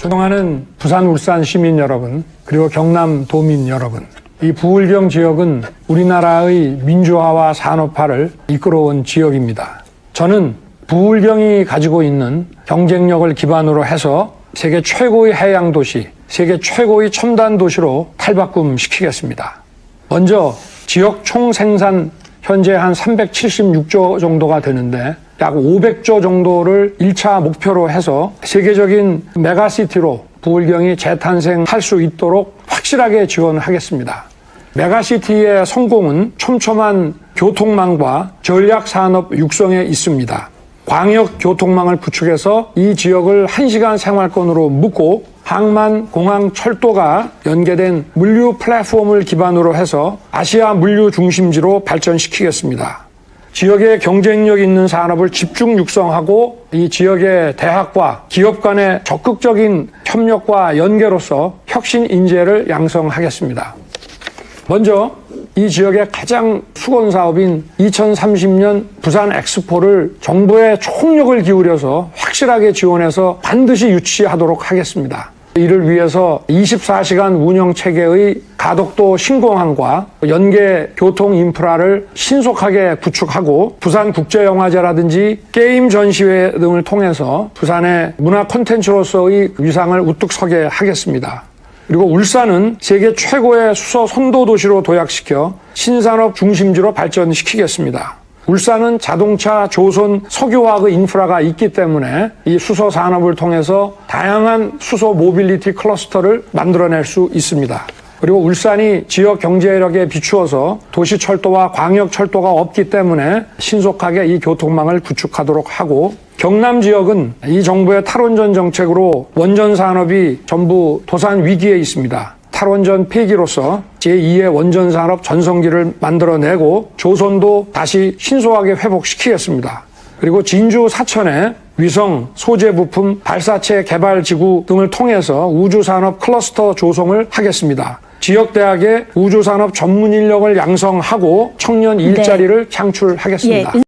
존경하는 부산 울산 시민 여러분 그리고 경남 도민 여러분 이 부울경 지역은 우리나라의 민주화와 산업화를 이끌어온 지역입니다. 저는 부울경이 가지고 있는 경쟁력을 기반으로 해서 세계 최고의 해양 도시, 세계 최고의 첨단 도시로 탈바꿈 시키겠습니다. 먼저 지역 총 생산 현재 한 376조 정도가 되는데 약 500조 정도를 1차 목표로 해서 세계적인 메가시티로 부울경이 재탄생할 수 있도록 확실하게 지원하겠습니다. 메가시티의 성공은 촘촘한 교통망과 전략산업 육성에 있습니다. 광역 교통망을 구축해서 이 지역을 1시간 생활권으로 묶고 항만, 공항, 철도가 연계된 물류 플랫폼을 기반으로 해서 아시아 물류 중심지로 발전시키겠습니다. 지역의 경쟁력 있는 산업을 집중 육성하고 이 지역의 대학과 기업 간의 적극적인 협력과 연계로서 혁신 인재를 양성하겠습니다. 먼저 이 지역의 가장 수건 사업인 2030년 부산 엑스포를 정부의 총력을 기울여서 확실하게 지원해서 반드시 유치하도록 하겠습니다. 이를 위해서 24시간 운영 체계의 가덕도 신공항과 연계 교통 인프라를 신속하게 구축하고 부산 국제영화제라든지 게임 전시회 등을 통해서 부산의 문화 콘텐츠로서의 위상을 우뚝 서게 하겠습니다. 그리고 울산은 세계 최고의 수소 선도 도시로 도약시켜 신산업 중심지로 발전시키겠습니다. 울산은 자동차, 조선, 석유화학의 인프라가 있기 때문에 이 수소 산업을 통해서 다양한 수소 모빌리티 클러스터를 만들어낼 수 있습니다. 그리고 울산이 지역 경제력에 비추어서 도시 철도와 광역 철도가 없기 때문에 신속하게 이 교통망을 구축하도록 하고 경남 지역은 이 정부의 탈원전 정책으로 원전 산업이 전부 도산 위기에 있습니다. 탈원전 폐기로서 제2의 원전 산업 전성기를 만들어내고 조선도 다시 신속하게 회복시키겠습니다. 그리고 진주 사천에 위성, 소재 부품, 발사체 개발 지구 등을 통해서 우주산업 클러스터 조성을 하겠습니다. 지역 대학의 우주 산업 전문 인력을 양성하고 청년 일자리를 창출하겠습니다. 예,